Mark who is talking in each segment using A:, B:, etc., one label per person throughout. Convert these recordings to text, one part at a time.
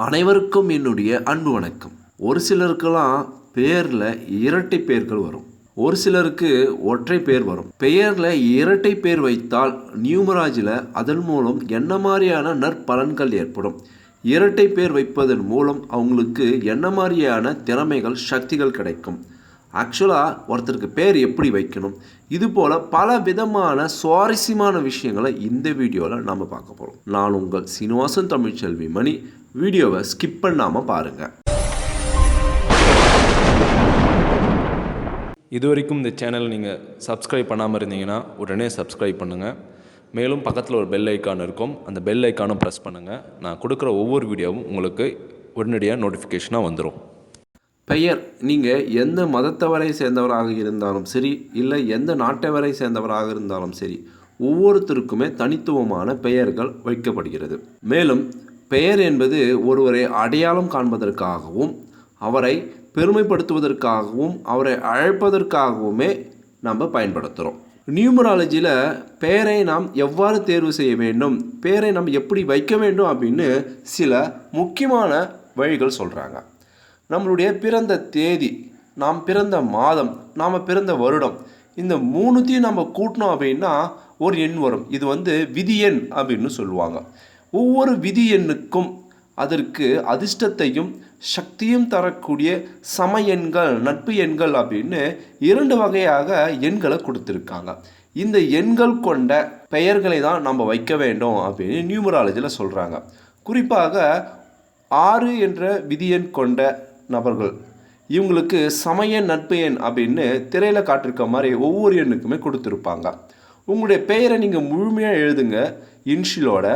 A: அனைவருக்கும் என்னுடைய அன்பு வணக்கம். ஒரு சிலருக்கெல்லாம் பேரில் இரட்டை பேர்கள் வரும். ஒரு சிலருக்கு ஒற்றை பேர் வரும். பெயரில் இரட்டை பேர் வைத்தால் நியூமராஜில் அதன் மூலம் என்ன மாதிரியான நற்பலன்கள் ஏற்படும்? இரட்டை பேர் வைப்பதன் மூலம் அவங்களுக்கு என்ன மாதிரியான திறமைகள் சக்திகள் கிடைக்கும்? ஆக்சுவலாக ஒருத்தருக்கு பேர் எப்படி வைக்கணும்? இது போல் பல விதமான சுவாரஸ்யமான விஷயங்களை இந்த வீடியோவில் நாம் பார்க்க போகிறோம் நான் உங்கள் சீனிவாசன் தமிழ்ச்செல்வி மணி வீடியோவை ஸ்கிப் பண்ணாமல் பாருங்கள்
B: இது வரைக்கும் இந்த சேனல் நீங்கள் சப்ஸ்கிரைப் பண்ணாமல் இருந்தீங்கன்னா உடனே சப்ஸ்கிரைப் பண்ணுங்கள் மேலும் பக்கத்தில் ஒரு பெல் ஐக்கான் இருக்கும். அந்த பெல் ஐக்கானும் ப்ரெஸ் பண்ணுங்கள் நான் கொடுக்குற ஒவ்வொரு வீடியோவும் உங்களுக்கு உடனடியாக நோட்டிஃபிகேஷனாக வந்துடும்
A: பெயர் நீங்கள் எந்த மதத்தவரை சேர்ந்தவராக இருந்தாலும் சரி இல்லை எந்த நாட்டவரை சேர்ந்தவராக இருந்தாலும் சரி ஒவ்வொருத்தருக்குமே தனித்துவமான பெயர்கள் வைக்கப்படுகிறது. மேலும் பெயர் என்பது ஒருவரை அடையாளம் காண்பதற்காகவும் அவரை பெருமைப்படுத்துவதற்காகவும் அவரை அழைப்பதற்காகவுமே நம்ம பயன்படுத்துகிறோம் நியூமராலஜியில் பெயரை நாம் எவ்வாறு தேர்வு செய்ய வேண்டும் பெயரை நாம் எப்படி வைக்க வேண்டும் அப்படின்னு சில முக்கியமான வழிகள் சொல்கிறாங்க நம்மளுடைய பிறந்த தேதி நாம் பிறந்த மாதம் நாம் பிறந்த வருடம் இந்த மூணுத்தையும் நம்ம கூட்டினோம் அப்படின்னா ஒரு எண் வரும். இது வந்து விதி எண் அப்படின்னு சொல்லுவாங்க. ஒவ்வொரு விதி எண்ணுக்கும் அதற்கு அதிர்ஷ்டத்தையும் சக்தியும் தரக்கூடிய சம எண்கள் நட்பு எண்கள் அப்படின்னு இரண்டு வகையாக எண்களை கொடுத்துருக்காங்க. இந்த எண்கள் கொண்ட பெயர்களை தான் நம்ம வைக்க வேண்டும் அப்படின்னு நியூமராலஜியில் சொல்கிறாங்க குறிப்பாக ஆறு என்ற விதியெண் கொண்ட நபர்கள். இவங்களுக்கு சமய நட்பு எண் அப்படின்னு திரையில் காட்டிருக்க மாதிரி ஒவ்வொரு எண்ணுக்குமே கொடுத்துருப்பாங்க. உங்களுடைய பெயரை நீங்கள் முழுமையாக எழுதுங்க. இன்ஷிலோட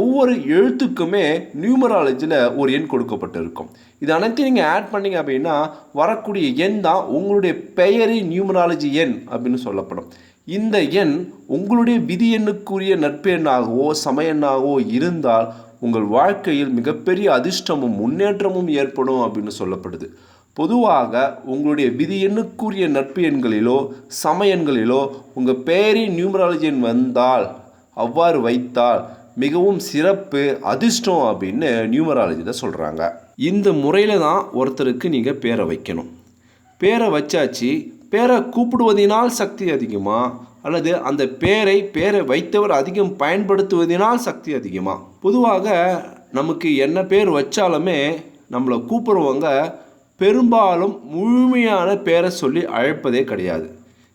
A: ஒவ்வொரு எழுத்துக்குமே நியூமராலஜியில் ஒரு எண் கொடுக்கப்பட்டிருக்கும். இது அனைத்தையும் நீங்கள் ஆட் பண்ணீங்க அப்படின்னா வரக்கூடிய எண் தான் உங்களுடைய பெயரின் நியூமராலஜி எண் அப்படின்னு சொல்லப்படும். இந்த எண் உங்களுடைய விதி எண்ணுக்குரிய நட்பெண்ணாகவோ சம எண்ணாகவோ இருந்தால் உங்கள் வாழ்க்கையில் மிகப்பெரிய அதிர்ஷ்டமும் முன்னேற்றமும் ஏற்படும் அப்படின்னு சொல்லப்படுது. பொதுவாக உங்களுடைய விதி எண்ணுக்குரிய நட்பு எண்களிலோ சம எண்களிலோ உங்கள் பெயரின் நியூமராலஜி எண் வந்தால் அவ்வாறு வைத்தால் மிகவும் சிறப்பு அதிர்ஷ்டம் அப்படின்னு நியூமராலஜியில் சொல்கிறாங்க இந்த முறையில் தான் ஒருத்தருக்கு நீங்கள் பேரை வைக்கணும். பேரை வச்சாச்சு பேரை கூப்பிடுவதினால் சக்தி அதிகமா? அல்லது அந்த பேரை பேரை வைத்தவர் அதிகம் பயன்படுத்துவதினால் சக்தி அதிகமா? பொதுவாக நமக்கு என்ன பேர் வச்சாலுமே நம்மளை கூப்பிடுறவங்க பெரும்பாலும் முழுமையான பேரை சொல்லி அழைப்பதே கிடையாது.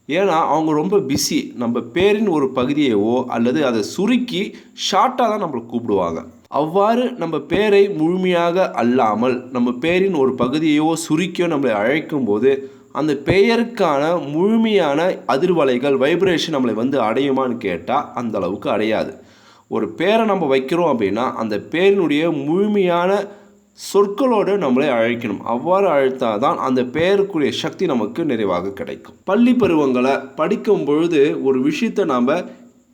A: ஏன்னா அவங்க ரொம்ப பிஸி நம்ம பேரின் ஒரு பகுதியவோ அல்லது அதை சுருக்கி ஷார்ட்டாக தான் நம்மளை கூப்பிடுவாங்க. அவ்வாறு நம்ம பேரை முழுமையாக அல்லாமல் நம்ம பேரின் ஒரு பகுதியையோ சுருக்கியோ நம்மளை அழைக்கும் போது அந்த பெயருக்கான முழுமையான அதிர்வலைகள் வைப்ரேஷன் நம்மளை வந்து அடையுமான்னு கேட்டால் அந்த அளவுக்கு அடையாது. ஒரு பேரை நம்ம வைக்கிறோம் அப்படின்னா அந்த பேரினுடைய முழுமையான சொற்களோடு நம்மளை அழைக்கணும். அவ்வாறு அழைத்தாதான் அந்த பெயருக்குரிய சக்தி நமக்கு நிறைவாக கிடைக்கும். பள்ளி பருவங்களை படிக்கும் பொழுது ஒரு விஷயத்தை நாம்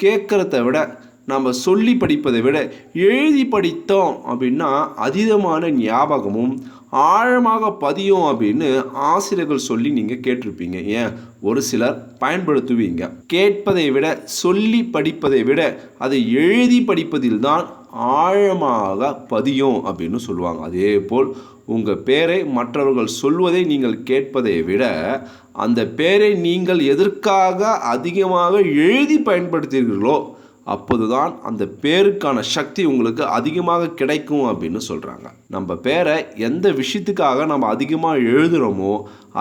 A: கேட்குறத விட நம்ம சொல்லி படிப்பதை விட எழுதி படித்தோம் அப்படின்னா அதீதமான ஞாபகமும் ஆழமாக பதியும் அப்படின்னு ஆசிரியர்கள் சொல்லி நீங்கள் கேட்டிருப்பீங்க. ஏன்? ஒரு சிலர் பயன்படுத்துவீங்க. கேட்பதை விட சொல்லி படிப்பதை விட அதை எழுதி படிப்பதில் தான் ஆழமாக பதியும் அப்படின்னு சொல்லுவாங்க. அதே போல் உங்கள் பேரை மற்றவர்கள் சொல்வதை நீங்கள் கேட்பதை விட அந்த பேரை நீங்கள் எதற்காக அதிகமாக எழுதி பயன்படுத்துகிறீர்களோ அப்போதுதான் அந்த பேருக்கான சக்தி உங்களுக்கு அதிகமாக கிடைக்கும் அப்படின்னு சொல்கிறாங்க நம்ம பேரை எந்த விஷயத்துக்காக நம்ம அதிகமாக எழுதுகிறோமோ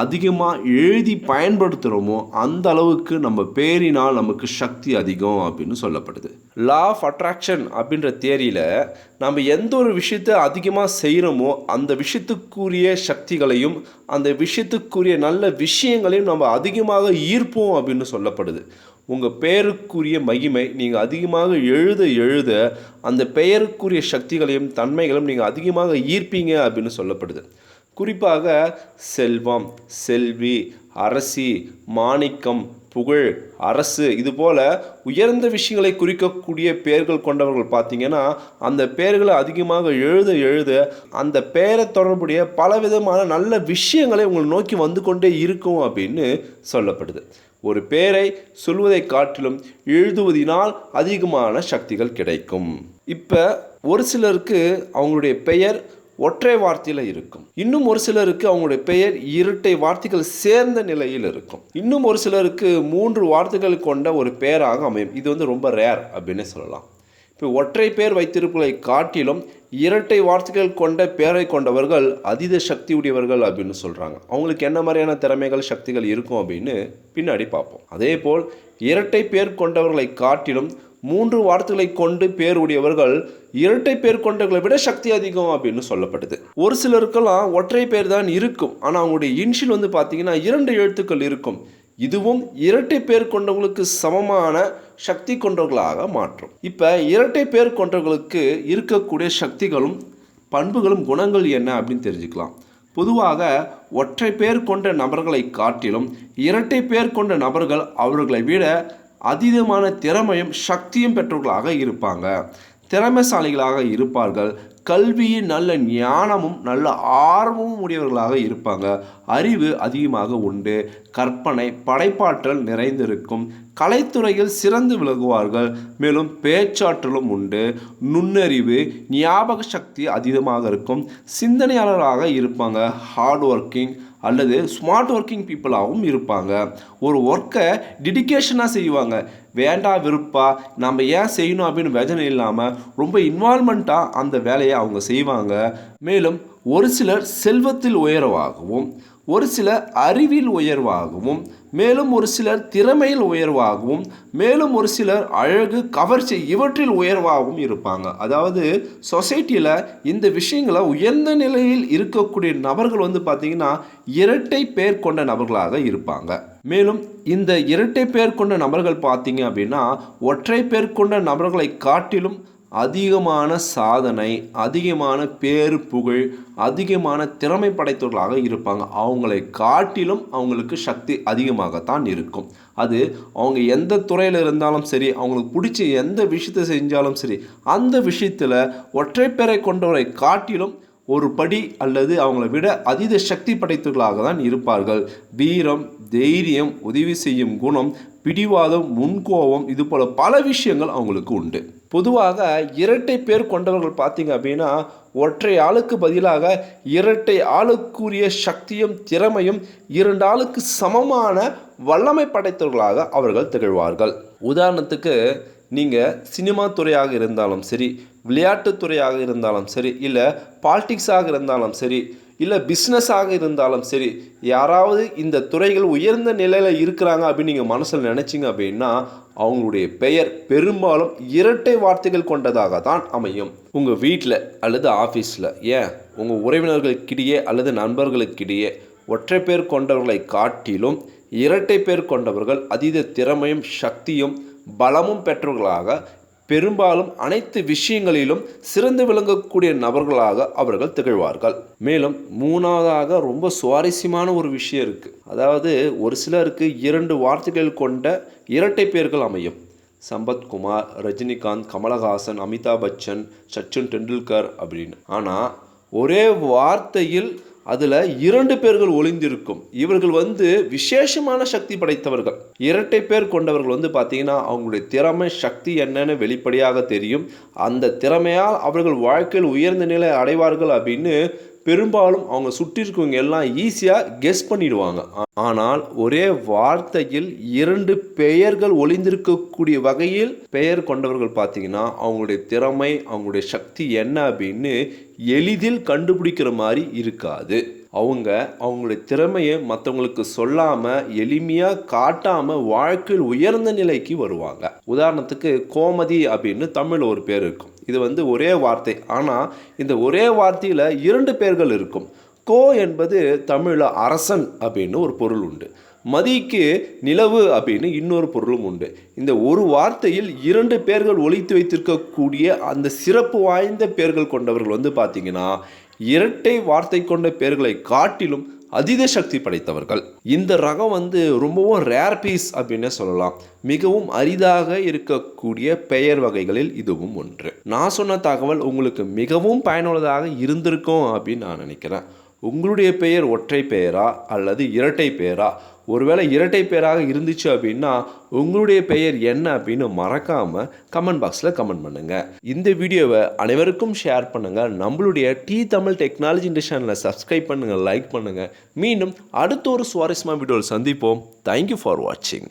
A: அதிகமாக எழுதி பயன்படுத்துகிறோமோ அந்த அளவுக்கு நம்ம பேரினால் நமக்கு சக்தி அதிகம் அப்படின்னு சொல்லப்படுது. லா ஆஃப் அட்ராக்ஷன் அப்படின்ற தேரியில் நம்ம எந்த ஒரு விஷயத்தை அதிகமாக செய்கிறோமோ அந்த விஷயத்துக்குரிய சக்திகளையும் அந்த விஷயத்துக்குரிய நல்ல விஷயங்களையும் நம்ம அதிகமாக ஈர்ப்போம் அப்படின்னு சொல்லப்படுது. உங்கள் பெயருக்குரிய மகிமை நீங்கள் அதிகமாக எழுத எழுத அந்த பெயருக்குரிய சக்திகளையும் தன்மைகளும் நீங்கள் அதிகமாக ஈர்ப்பீங்க அப்படின்னு சொல்லப்படுது. குறிப்பாக செல்வம் செல்வி அரசி மாணிக்கம் புகழ் அரசு இது போல் உயர்ந்த விஷயங்களை குறிக்கக்கூடிய பெயர்கள் கொண்டவர்கள் பார்த்தீங்கன்னா அந்த பெயர்களை அதிகமாக எழுத எழுத அந்த பெயரை தொடர்புடைய பலவிதமான நல்ல விஷயங்களை உங்களை நோக்கி வந்து கொண்டே இருக்கும் அப்படின்னு சொல்லப்படுது. ஒரு பெயரை சொல்வதை காட்டிலும் எழுதுவதினால் அதிகமான சக்திகள் கிடைக்கும். இப்போ ஒரு சிலருக்கு அவங்களுடைய பெயர் ஒற்றை வார்த்தையில் இருக்கும். இன்னும் ஒரு சிலருக்கு அவங்களுடைய பெயர் இரட்டை வார்த்தைகள் சேர்ந்த நிலையில் இருக்கும். இன்னும் ஒரு சிலருக்கு மூன்று வார்த்தைகள் கொண்ட ஒரு பெயராக அமையும். இது வந்து ரொம்ப ரேர் அப்படின்னு சொல்லலாம். இப்போ ஒற்றை பேர் வைத்திருப்பதை காட்டிலும் இரட்டை வார்த்தைகள் கொண்ட பேரை கொண்டவர்கள் அதீத சக்தி உடையவர்கள் அப்படின்னு சொல்கிறாங்க அவங்களுக்கு என்ன மாதிரியான திறமைகள் சக்திகள் இருக்கும் அப்படின்னு பின்னாடி பார்ப்போம். அதே போல் இரட்டை பேர் கொண்டவர்களை காட்டிலும் மூன்று வார்த்தைகளை கொண்டு பேர் உடையவர்கள் இரட்டை பேர் கொண்டவர்களை விட சக்தி அதிகம் அப்படின்னு சொல்லப்படுது ஒரு சிலருக்கெல்லாம் ஒற்றை பேர் தான் இருக்கும். ஆனால் அவங்களுடைய இன்ஷியல் வந்து பார்த்தீங்கன்னா இரண்டு எழுத்துக்கள் இருக்கும். இதுவும் இரட்டை பேர் கொண்டவங்களுக்கு சமமான சக்தி கொண்டவர்களாக மாற்றும். இப்போ இரட்டை பேர் கொண்டவர்களுக்கு இருக்கக்கூடிய சக்திகளும் பண்புகளும் குணங்கள் என்ன அப்படின்னு தெரிஞ்சுக்கலாம். பொதுவாக ஒற்றை பேர் கொண்ட நபர்களை காட்டிலும் இரட்டை பேர் கொண்ட நபர்கள் அவர்களை விட அதீதமான திறமையும் சக்தியும் பெற்றவர்களாக இருப்பாங்க. திறமைசாலிகளாக இருப்பார்கள். கல்வியின் நல்ல ஞானமும் நல்ல ஆர்வமும் உடையவர்களாக இருப்பாங்க. அறிவு அதிகமாக உண்டு. கற்பனை படைப்பாற்றல் நிறைந்திருக்கும். கலைத்துறையில் சிறந்து விளங்குவார்கள். மேலும் பேச்சாற்றலும் உண்டு. நுண்ணறிவு ஞாபக சக்தி அதிகமாக இருக்கும். சிந்தனையாளராக இருப்பாங்க. ஹார்ட் ஒர்க்கிங் அல்லது ஸ்மார்ட் ஒர்க்கிங் பீப்புளாகவும் இருப்பாங்க. ஒரு ஒர்க்கை டெடிக்கேஷனாக செய்வாங்க. வேண்டா விருப்பா நம்ம ஏன் செய்யணும் அப்படின்னு வேதனை இல்லாமல் ரொம்ப இன்வால்மெண்ட்டாக அந்த வேலையை அவங்க செய்வாங்க. மேலும் ஒரு சிலர் செல்வத்தில் உயரவாகவும் ஒரு சிலர் அறிவில் உயர்வாகவும் மேலும் ஒரு சிலர் திறமையில் உயர்வாகவும் மேலும் ஒரு சிலர் அழகு கவர்ச்சி இவற்றில் உயர்வாகவும் இருப்பாங்க. அதாவது சொசைட்டியில் இந்த விஷயங்களை உயர்ந்த நிலையில் இருக்கக்கூடிய நபர்கள் வந்து பார்த்திங்கன்னா இரட்டை பேர் கொண்ட நபர்களாக இருப்பாங்க. மேலும் இந்த இரட்டை பேர் கொண்ட நபர்கள் பார்த்தீங்க அப்படின்னா ஒற்றை பேர் கொண்ட நபர்களை காட்டிலும் அதிகமான சாதனை அதிகமான பேர் புகழ் அதிகமான திறமை படைத்தவர்களாக இருப்பாங்க. அவங்களை காட்டிலும் அவங்களுக்கு சக்தி அதிகமாகத்தான் இருக்கும். அது அவங்க எந்த துறையில் இருந்தாலும் சரி அவங்களுக்கு பிடிச்ச எந்த விஷயத்தை செஞ்சாலும் சரி அந்த விஷயத்தில் ஒற்றைப்பேரை கொண்டவரை காட்டிலும் ஒரு படி அல்லது அவங்கள விட அதீத சக்தி படைத்தவர்களாக தான் இருப்பார்கள். வீரம் தைரியம் உதவி செய்யும் குணம் பிடிவாதம் முன்கோபம் இது போல பல விஷயங்கள் அவங்களுக்கு உண்டு. பொதுவாக இரட்டை பேர் கொண்டவர்கள் பார்த்தீங்க அப்படின்னா ஒற்றை ஆளுக்கு பதிலாக இரட்டை ஆளுக்குரிய சக்தியும் திறமையும் இரண்டு ஆளுக்கு சமமான வல்லமை படைத்தவர்களாக அவர்கள் திகழ்வார்கள். உதாரணத்துக்கு நீங்கள் சினிமா துறையாக இருந்தாலும் சரி விளையாட்டுத்துறையாக இருந்தாலும் சரி இல்லை பாலிட்டிக்ஸாக இருந்தாலும் சரி இல்லை பிஸ்னஸாக இருந்தாலும் சரி யாராவது இந்த துறைகள் உயர்ந்த நிலையில் இருக்கிறாங்க அப்படின்னு நீங்கள் மனசில் நினச்சிங்க அப்படின்னா அவங்களுடைய பெயர் பெரும்பாலும் இரட்டை வார்த்தைகள் கொண்டதாக தான் அமையும். உங்கள் வீட்டில் அல்லது ஆஃபீஸில் ஏன்? உங்கள் உறவினர்களுக்கிடையே அல்லது நண்பர்களுக்கிடையே ஒற்றை பேர் கொண்டவர்களை காட்டிலும் இரட்டை பேர் கொண்டவர்கள் அதீத திறமையும் சக்தியும் பலமும் பெற்றவர்களாக பெரும்பாலும் அனைத்து விஷயங்களிலும் சிறந்து விளங்கக்கூடிய நபர்களாக அவர்கள் திகழ்வார்கள். மேலும் மூணாவதாக ரொம்ப சுவாரஸ்யமான ஒரு விஷயம் இருக்குது அதாவது ஒரு சிலருக்கு இரண்டு வார்த்தைகள் கொண்ட இரட்டை பேர்கள் அமையும். சம்பத்குமார் ரஜினிகாந்த் கமலஹாசன் அமிதாப் பச்சன் சச்சின் டெண்டுல்கர் அப்படின்னு. ஆனால் ஒரே வார்த்தையில் அதில் இரண்டு பேர்கள் ஒளிந்திருக்கும். இவர்கள் வந்து விசேஷமான சக்தி படைத்தவர்கள். இரட்டை பேர் கொண்டவர்கள் வந்து பார்த்தீங்கன்னா அவங்களுடைய திறமை சக்தி என்னன்னு வெளிப்படையாக தெரியும். அந்த திறமையால் அவர்கள் வாழ்க்கையில் உயர்ந்த நிலை அடைவார்கள் அப்படின்னு பெரும்பாலும் அவங்க சுற்றி இருக்கவங்க எல்லாம் ஈஸியாக கெஸ் பண்ணிடுவாங்க. ஆனால் ஒரே வார்த்தையில் இரண்டு பெயர்கள் ஒளிந்திருக்கக்கூடிய வகையில் பெயர் கொண்டவர்கள் பார்த்தீங்கன்னா அவங்களுடைய திறமை அவங்களுடைய சக்தி என்ன அப்படின்னு எளிதில் கண்டுபிடிக்கிற மாதிரி இருக்காது. அவங்க அவங்களுடைய திறமையை மற்றவங்களுக்கு சொல்லாமல் எளிமையாக காட்டாமல் வாழ்க்கையில் உயர்ந்த நிலைக்கு வருவாங்க. உதாரணத்துக்கு கோமதி அப்படின்னு தமிழ் ஒரு பேர் இருக்கும். இது வந்து ஒரே வார்த்தை. ஆனால் இந்த ஒரே வார்த்தையில் இரண்டு பேர்கள் இருக்கும். கோ என்பது தமிழில் அரசன் அப்படின்னு ஒரு பொருள் உண்டு. மதிக்கு நிலவு அப்படின்னு இன்னொரு பொருளும் உண்டு. இந்த ஒரு வார்த்தையில் இரண்டு பேர்கள் ஒழித்து வைத்திருக்கக்கூடிய அந்த சிறப்பு வாய்ந்த பேர்கள் கொண்டவர்கள் வந்து பார்த்திங்கன்னா இரட்டை வார்த்தை கொண்ட பேர்களை காட்டிலும் அதீத சக்தி படைத்தவர்கள். இந்த ரகம் வந்து ரொம்பவும் ரேர் பீஸ் அப்படின்னே சொல்லலாம். மிகவும் அரிதாக இருக்கக்கூடிய பெயர் வகைகளில் இதுவும் ஒன்று. நான் சொன்ன தகவல் உங்களுக்கு மிகவும் பயனுள்ளதாக இருந்திருக்கும் அப்படின்னு நான் நினைக்கிறேன். உங்களுடைய பெயர் ஒற்றை பெயரா அல்லது இரட்டை பெயரா? ஒருவேளை இரட்டை பெயராக இருந்துச்சு அப்படின்னா உங்களுடைய பெயர் என்ன அப்படின்னு மறக்காமல் கமெண்ட் பாக்ஸில் கமெண்ட் பண்ணுங்கள் இந்த வீடியோவை அனைவருக்கும் ஷேர் பண்ணுங்கள் நம்மளுடைய டி தமிழ் டெக்னாலஜி இந்த சேனலை சப்ஸ்கிரைப் பண்ணுங்கள் லைக் பண்ணுங்கள் மீண்டும் அடுத்த ஒரு சுவாரஸ்யமான வீடியோவில் சந்திப்போம். தேங்க்யூ ஃபார் வாட்சிங்